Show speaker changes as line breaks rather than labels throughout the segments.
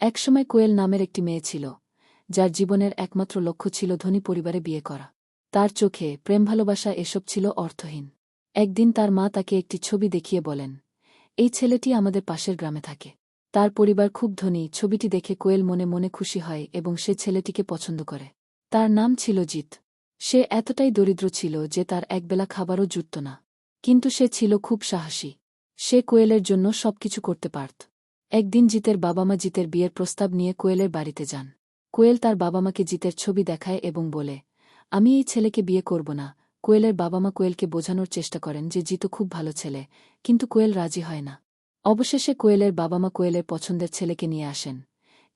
একসময় কোয়েল নামের একটি মেয়ে ছিল, যার জীবনের একমাত্র লক্ষ্য ছিল ধনী পরিবারে বিয়ে করা। তার চোখে প্রেম ভালোবাসা এসব ছিল অর্থহীন। একদিন তার মা তাকে একটি ছবি দেখিয়ে বলেন, এই ছেলেটি আমাদের পাশের গ্রামে থাকে। তার পরিবার খুব ধনী, ছবিটি দেখে কোয়েল মনে মনে খুশি হয় এবং সে ছেলেটিকে পছন্দ করে। তার নাম ছিল জিত সে এতটাই দরিদ্র ছিল যে তার একবেলা খাবারও জুটত না। কিন্তু সে ছিল খুব সাহসী। সে কোয়েলের জন্য সবকিছু করতে পারত। একদিন জিতের বাবা মা জিতের বিয়ের প্রস্তাব নিয়ে কোয়েলের বাড়িতে যান। কোয়েল তার বাবা মাকে জিতের ছবি দেখায় এবং বলে, আমি এই ছেলেকে বিয়ে করব না কোয়েলের বাবা মা কোয়েলকে বোঝানোর চেষ্টা করেন যে জিতু খুব ভালো ছেলে, কিন্তু কোয়েল রাজি হয় না। অবশেষে কোয়েলের বাবা মা কোয়েলের পছন্দের ছেলেকে নিয়ে আসেন,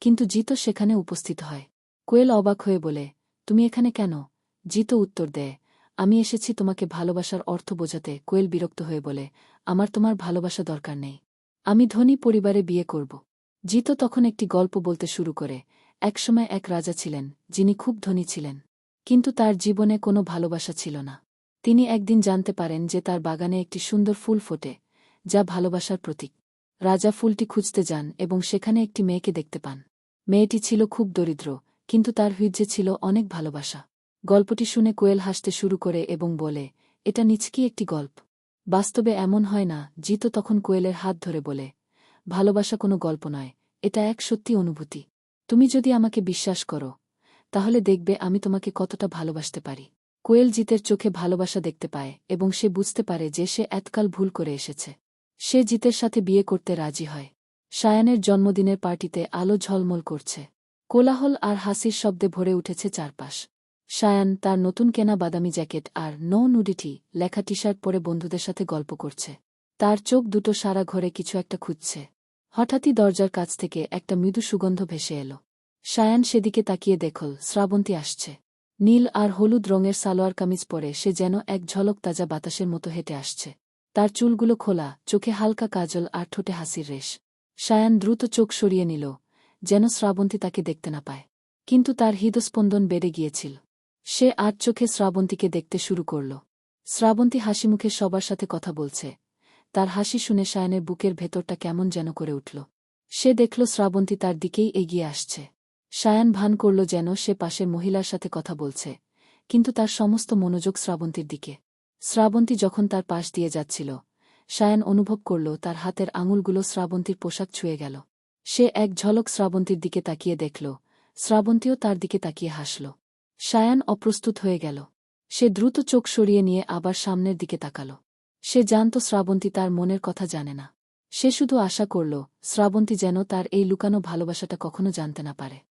কিন্তু জিতও সেখানে উপস্থিত হয়। কোয়েল অবাক হয়ে বলে, তুমি এখানে কেন? জিতও উত্তর দেয়, আমি এসেছি তোমাকে ভালোবাসার অর্থ বোঝাতে কোয়েল বিরক্ত হয়ে বলে, আমার তোমার ভালোবাসা দরকার নেই। আমি ধনী পরিবারে বিয়ে করব। জিতও তখন একটি গল্প বলতে শুরু করে। একসময় এক রাজা ছিলেন, যিনি খুব ধনী ছিলেন। কিন্তু তার জীবনে কোনো ভালোবাসা ছিল না। তিনি একদিন জানতে পারেন যে তার বাগানে একটি সুন্দর ফুল ফোটে, যা ভালোবাসার প্রতীক। রাজা ফুলটি খুঁজতে যান এবং সেখানে একটি মেয়েকে দেখতে পান। মেয়েটি ছিল খুব দরিদ্র, কিন্তু তার হৃদয়ে ছিল অনেক ভালোবাসা। গল্পটি শুনে কোয়েল হাসতে শুরু করে এবং বলে, এটা নিচকি একটি গল্প। বাস্তবে এমন হয় না, জিতো তখন কোয়েলের হাত ধরে বলে, ভালোবাসা কোনো গল্প নয়, এটা এক সত্যি অনুভূতি। তুমি যদি আমাকে বিশ্বাস করো, তাহলে দেখবে আমি তোমাকে কতটা ভালোবাসতে পারি। কোয়েল জিতের চোখে ভালোবাসা দেখতে পায় এবং সে বুঝতে পারে যে সে এতকাল ভুল করে এসেছে। সে জিতের সাথে বিয়ে করতে রাজি হয়। সায়ানের জন্মদিনের পার্টিতে আলো ঝলমল করছে। কোলাহল আর হাসির শব্দে ভরে উঠেছে চারপাশ। সায়ান তার নতুন কেনা বাদামি জ্যাকেট আর নো নুডিটি লেখা টি শার্ট পরে বন্ধুদের সাথে গল্প করছে। তার চোখ দুটো সারা ঘরে কিছু একটা খুঁজছে। হঠাৎই দরজার কাছ থেকে একটা মৃদু সুগন্ধ ভেসে এলো। সায়ান সেদিকে তাকিয়ে দেখল, শ্রাবন্তী আসছে। নীল আর হলুদ রঙের সালোয়ার কামিজ পরে সে যেন এক ঝলক তাজা বাতাসের মতো হেঁটে আসছে। তার চুলগুলো খোলা, চোখে হালকা কাজল আর ঠোঁটে হাসির রেশ। সায়ান দ্রুত চোখ সরিয়ে নিল, যেন শ্রাবন্তী তাকে দেখতে না পায়। কিন্তু তার হৃদস্পন্দন বেড়ে গিয়েছিল। সে আট চোখে শ্রাবন্তীকে দেখতে শুরু করল। শ্রাবন্তী হাসি মুখে সবার সাথে কথা বলছে। তার হাসি শুনে সায়ানের বুকের ভেতরটা কেমন যেন করে উঠল। সে দেখল শ্রাবন্তী তার দিকেই এগিয়ে আসছে। সায়ান ভান করল যেন সে পাশের মহিলার সাথে কথা বলছে, কিন্তু তার সমস্ত মনোযোগ শ্রাবন্তীর দিকে। শ্রাবন্তী যখন তার পাশ দিয়ে যাচ্ছিল, সায়ান অনুভব করল তার হাতের আঙুলগুলো শ্রাবন্তীর পোশাক ছুঁয়ে গেল। সে এক ঝলক শ্রাবন্তীর দিকে তাকিয়ে দেখল, শ্রাবন্তীও তার দিকে তাকিয়ে হাসল। সায়ান অপ্রস্তুত হয়ে গেল। সে দ্রুত চোখ সরিয়ে নিয়ে আবার সামনের দিকে তাকাল। সে জানত শ্রাবন্তী তার মনের কথা জানে না। সে শুধু আশা করল, শ্রাবন্তী যেন তার এই লুকানো ভালোবাসাটা কখনো জানতে না পারে।